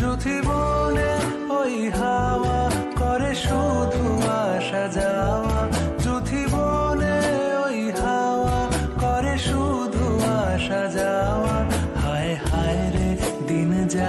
যুথি বলে ওই হাওয়া করে শুধু আসা যাওয়া। যুথি বলে ওই হাওয়া করে শুধু আসা যাওয়া। হায় হায় রে, দিন যায়